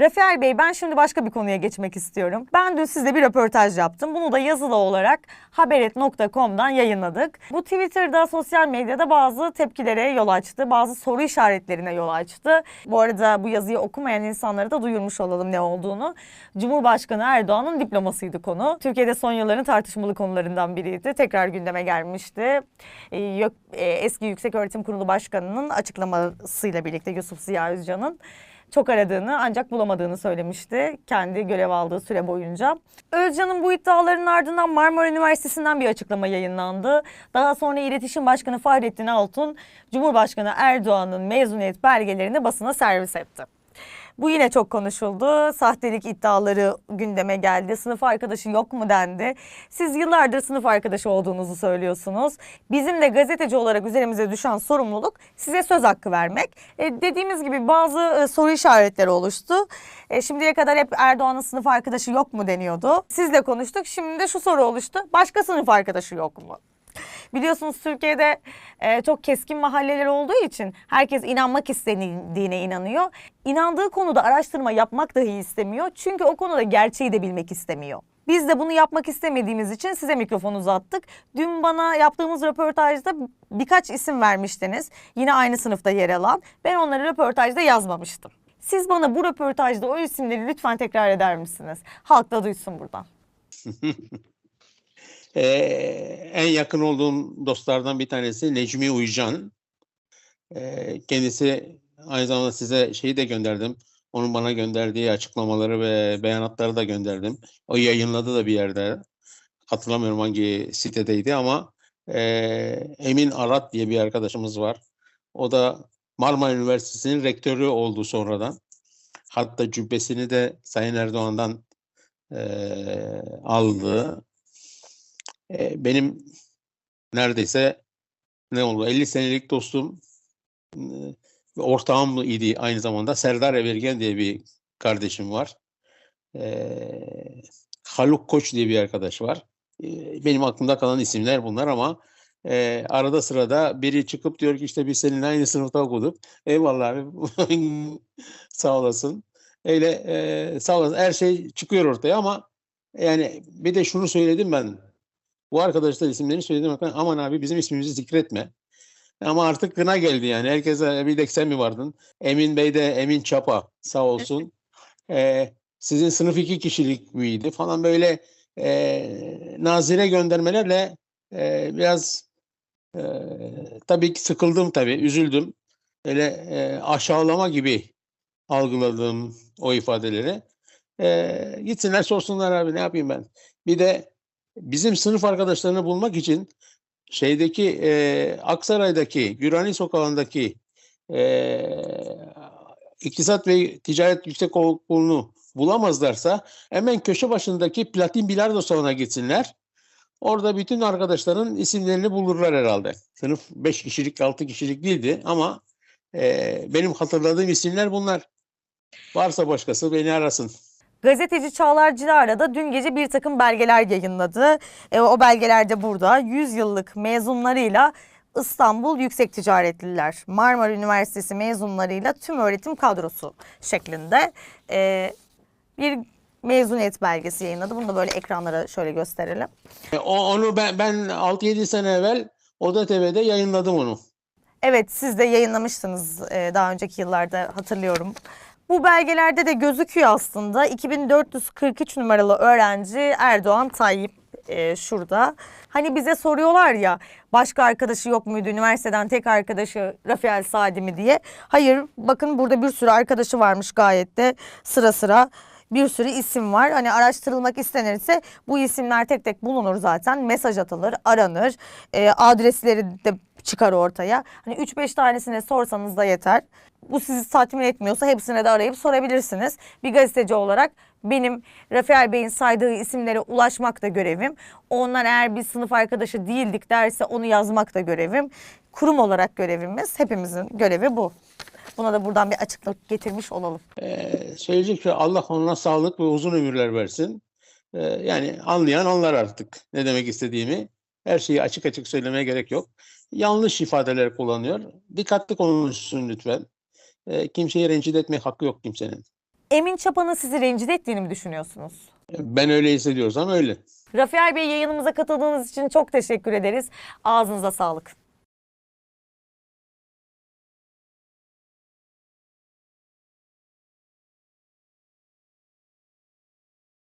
Rafael Bey ben şimdi başka bir konuya geçmek istiyorum. Ben dün sizle bir röportaj yaptım. Bunu da yazılı olarak haberet.com'dan yayınladık. Bu Twitter'da, sosyal medyada bazı tepkilere yol açtı. Bazı soru işaretlerine yol açtı. Bu arada bu yazıyı okumayan insanlara da duyurmuş olalım ne olduğunu. Cumhurbaşkanı Erdoğan'ın diplomasıydı konu. Türkiye'de son yılların tartışmalı konularından biriydi. Tekrar gündeme gelmişti. Ee, e, Eski Yükseköğretim Kurulu Başkanı'nın açıklamasıyla birlikte Yusuf Ziya Özcan'ın çok aradığını ancak bulamadığını söylemişti kendi görev aldığı süre boyunca. Özcan'ın bu iddialarının ardından Marmara Üniversitesi'nden bir açıklama yayınlandı. Daha sonra İletişim Başkanı Fahrettin Altun, Cumhurbaşkanı Erdoğan'ın mezuniyet belgelerini basına servis etti. Bu yine çok konuşuldu. Sahtelik iddiaları gündeme geldi. Sınıf arkadaşı yok mu dendi. Siz yıllardır sınıf arkadaşı olduğunuzu söylüyorsunuz. Bizim de gazeteci olarak üzerimize düşen sorumluluk size söz hakkı vermek. E, dediğimiz gibi bazı e, soru işaretleri oluştu. E, şimdiye kadar hep Erdoğan'ın sınıf arkadaşı yok mu deniyordu. Sizle konuştuk. Şimdi de şu soru oluştu. Başka sınıf arkadaşı yok mu? Biliyorsunuz Türkiye'de e, çok keskin mahalleler olduğu için herkes inanmak istediğine inanıyor. İnandığı konuda araştırma yapmak dahi istemiyor. Çünkü o konuda gerçeği de bilmek istemiyor. Biz de bunu yapmak istemediğimiz için size mikrofon uzattık. Dün bana yaptığımız röportajda birkaç isim vermiştiniz. Yine aynı sınıfta yer alan. Ben onları röportajda yazmamıştım. Siz bana bu röportajda o isimleri lütfen tekrar eder misiniz? Halk da duysun buradan. Ee, en yakın olduğum dostlardan bir tanesi Necmi Uycan. Ee, kendisi aynı zamanda size şeyi de gönderdim. Onun bana gönderdiği açıklamaları ve beyanatları da gönderdim. O yayınladı da bir yerde. Hatırlamıyorum hangi sitedeydi ama e, Emin Arat diye bir arkadaşımız var. O da Marmara Üniversitesi'nin rektörü oldu sonradan. Hatta cübbesini de Sayın Erdoğan'dan e, aldı. E, benim neredeyse ne oldu 50 senelik dostum e, ortağım idi aynı zamanda Serdar Evergen diye bir kardeşim var. E, Haluk Koç diye bir arkadaş var. E, benim aklımda kalan isimler bunlar ama e, arada sırada biri çıkıp diyor ki işte biz seninle aynı sınıfta okuduk. Eyvallah abi sağ olasın. Öyle e, sağ olasın her şey çıkıyor ortaya ama yani bir de şunu söyledim ben bu arkadaşlar isimlerini söyledim ama aman abi bizim ismimizi zikretme. Ama artık kına geldi yani. Herkese bir tek sen mi vardın? Emin Bey de Emin Çapa sağ olsun. Ee, sizin sınıf iki kişilik miydi falan böyle e, nazire göndermelerle e, biraz e, tabii ki sıkıldım tabii, üzüldüm. Öyle e, aşağılama gibi algıladım o ifadeleri. E, gitsinler sorsunlar abi ne yapayım ben. Bir de bizim sınıf arkadaşlarını bulmak için şeydeki e, Aksaray'daki Gürani Sokağı'ndaki e, İktisat ve Ticaret Yüksekokulu'nu bulamazlarsa hemen köşe başındaki Platin Bilardo salonuna gitsinler. Orada bütün arkadaşların isimlerini bulurlar herhalde. Sınıf 5 kişilik 6 kişilik değildi ama e, benim hatırladığım isimler bunlar. Varsa başkası beni arasın. Gazeteci Çağlar Cilara da dün gece bir takım belgeler yayınladı. E, o belgeler de burada. 100 yıllık mezunlarıyla İstanbul Yüksek Ticaretliler, Marmara Üniversitesi mezunlarıyla tüm öğretim kadrosu şeklinde e, bir mezuniyet belgesi yayınladı. Bunu da böyle ekranlara şöyle gösterelim. E, O, onu ben, ben 6-7 sene evvel Oda TV'de yayınladım onu. Evet siz de yayınlamıştınız e, daha önceki yıllarda hatırlıyorum. Bu belgelerde de gözüküyor aslında 2443 numaralı öğrenci Erdoğan Tayyip e, şurada. Hani bize soruyorlar ya başka arkadaşı yok muydu üniversiteden tek arkadaşı Rafael Sadi mi diye. Hayır bakın burada bir sürü arkadaşı varmış gayet de sıra sıra bir sürü isim var. Hani araştırılmak istenirse bu isimler tek tek bulunur zaten. Mesaj atılır, aranır. E, adresleri de çıkar ortaya. Hani 3-5 tanesine sorsanız da yeter. Bu sizi tatmin etmiyorsa hepsine de arayıp sorabilirsiniz. Bir gazeteci olarak benim Rafael Bey'in saydığı isimlere ulaşmak da görevim. Onlar eğer bir sınıf arkadaşı değildik derse onu yazmak da görevim. Kurum olarak görevimiz, hepimizin görevi bu. Buna da buradan bir açıklık getirmiş olalım. Ee, söyleyecek şey Allah ona sağlık ve uzun ömürler versin. Ee, yani anlayan anlar artık ne demek istediğimi. Her şeyi açık açık söylemeye gerek yok. Yanlış ifadeler kullanıyor. Dikkatli konuşsun lütfen. Ee, kimseyi rencide etmek hakkı yok kimsenin. Emin Çapa'nın sizi rencide ettiğini mi düşünüyorsunuz? Ben öyle hissediyorsam öyle. Rafael Bey yayınımıza katıldığınız için çok teşekkür ederiz. Ağzınıza sağlık.